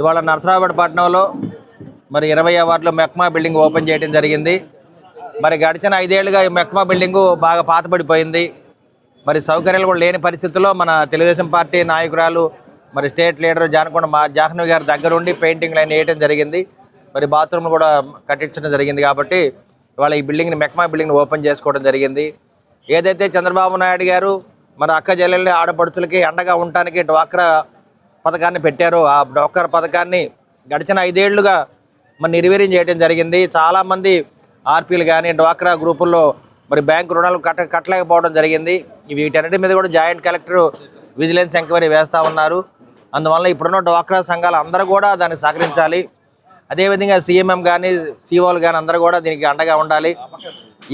ఇవాళ నరసరావుపేట పట్టణంలో మరి ఇరవై వార్డులో మెక్మా బిల్డింగ్ ఓపెన్ చేయడం జరిగింది. మరి గడిచిన ఐదేళ్ళుగా ఈ మెక్మా బిల్డింగు బాగా పాతపడిపోయింది మరి సౌకర్యాలు కూడా లేని పరిస్థితుల్లో మన తెలుగుదేశం పార్టీ నాయకురాలు మరి స్టేట్ లీడర్ జానకొండ మా జాహ్నవి గారి దగ్గరుండి పెయింటింగ్లు అన్ని వేయడం జరిగింది. మరి బాత్రూమ్లు కూడా కట్టించడం జరిగింది కాబట్టి ఇవాళ ఈ బిల్డింగ్ని మెక్మా బిల్డింగ్ని ఓపెన్ చేసుకోవడం జరిగింది. ఏదైతే చంద్రబాబు నాయుడు గారు మన అక్క జల్లెళ్ళ ఆడపడుచులకి అండగా ఉండటానికి డ్వాక్రా పథకాన్ని పెట్టారు. ఆ డ్వాక్రా పథకాన్ని గడిచిన ఐదేళ్ళుగా మరి నిర్వీర్యం చేయడం జరిగింది. చాలామంది ఆర్పీలు కానీ డ్వాక్రా గ్రూపుల్లో మరి బ్యాంకు రుణాలు కట్ట కట్టలేకపోవడం జరిగింది. వీటన్నిటి మీద కూడా జాయింట్ కలెక్టర్ విజిలెన్స్ ఎంక్వైరీ వేస్తూ ఉన్నారు. అందువల్ల ఇప్పుడున్న డ్వాక్రా సంఘాలు అందరూ కూడా దానికి సహకరించాలి. అదేవిధంగా సీఎంఎం కానీ సీఓలు కానీ అందరూ కూడా దీనికి అండగా ఉండాలి.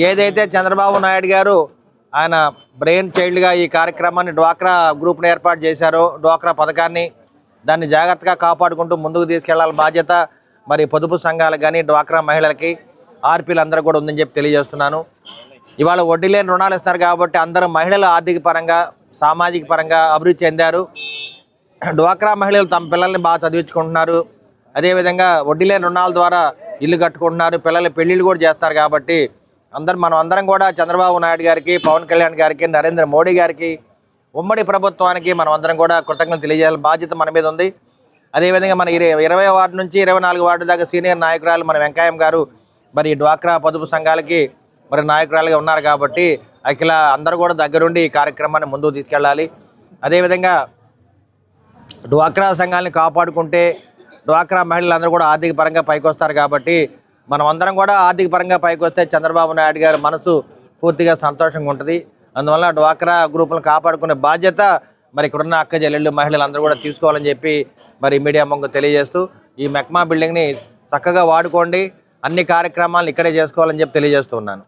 ఏదైతే చంద్రబాబు నాయుడు గారు ఆయన బ్రెయిన్ చైల్డ్గా ఈ కార్యక్రమాన్ని డ్వాక్రా గ్రూప్ని ఏర్పాటు చేశారో డ్వాక్రా పథకాన్ని దాన్ని జాగ్రత్తగా కాపాడుకుంటూ ముందుకు తీసుకెళ్ళాల బాధ్యత. మరి పొదుపు సంఘాలకు కానీ డ్వాక్రా మహిళలకి ఆర్పీలు అందరూ కూడా ఉందని చెప్పి తెలియజేస్తున్నాను. ఇవాళ వడ్డీ లేని రుణాలు ఇస్తారు కాబట్టి అందరూ మహిళలు ఆర్థిక పరంగా సామాజిక పరంగా అభివృద్ధి చెందారు. డ్వాక్రా మహిళలు తమ పిల్లల్ని బాగా చదివించుకుంటున్నారు. అదేవిధంగా వడ్డీ లేని రుణాల ద్వారా ఇల్లు కట్టుకుంటున్నారు. పిల్లలు పెళ్ళిళ్ళు కూడా చేస్తారు కాబట్టి అందరు మనం అందరం కూడా చంద్రబాబు నాయుడు గారికి పవన్ కళ్యాణ్ గారికి నరేంద్ర మోడీ గారికి ఉమ్మడి ప్రభుత్వానికి మనం అందరం కూడా కృతజ్ఞతలు తెలియజేయాలి. బాధ్యత మన మీద ఉంది. అదేవిధంగా మన ఇరవై ఇరవై వార్డు నుంచి ఇరవై నాలుగు వార్డు దాకా సీనియర్ నాయకురాలు మన వెంకయ్యం గారు మరి డ్వాక్రా పొదుపు సంఘాలకి మరి నాయకురాలుగా ఉన్నారు కాబట్టి అఖిల అందరూ కూడా దగ్గరుండి ఈ కార్యక్రమాన్ని ముందుకు తీసుకెళ్ళాలి. అదేవిధంగా డ్వాక్రా సంఘాలని కాపాడుకుంటే డ్వాక్రా మహిళలందరూ కూడా ఆర్థిక పరంగా పైకి వస్తారు కాబట్టి మనం అందరం కూడా ఆర్థిక పరంగా పైకి వస్తే చంద్రబాబు నాయుడు గారి మనసు పూర్తిగా సంతోషంగా ఉంటుంది. అందువల్ల డ్వాక్రా గ్రూపులను కాపాడుకునే బాధ్యత మరి ఇక్కడున్న అక్క చెల్లెళ్ళు మహిళలందరూ కూడా తీసుకోవాలని చెప్పి మరి మీడియా ముందు తెలియజేస్తూ ఈ మెక్మా బిల్డింగ్ని చక్కగా వాడుకోండి. అన్ని కార్యక్రమాలను ఇక్కడే చేసుకోవాలని చెప్పి తెలియజేస్తున్నాను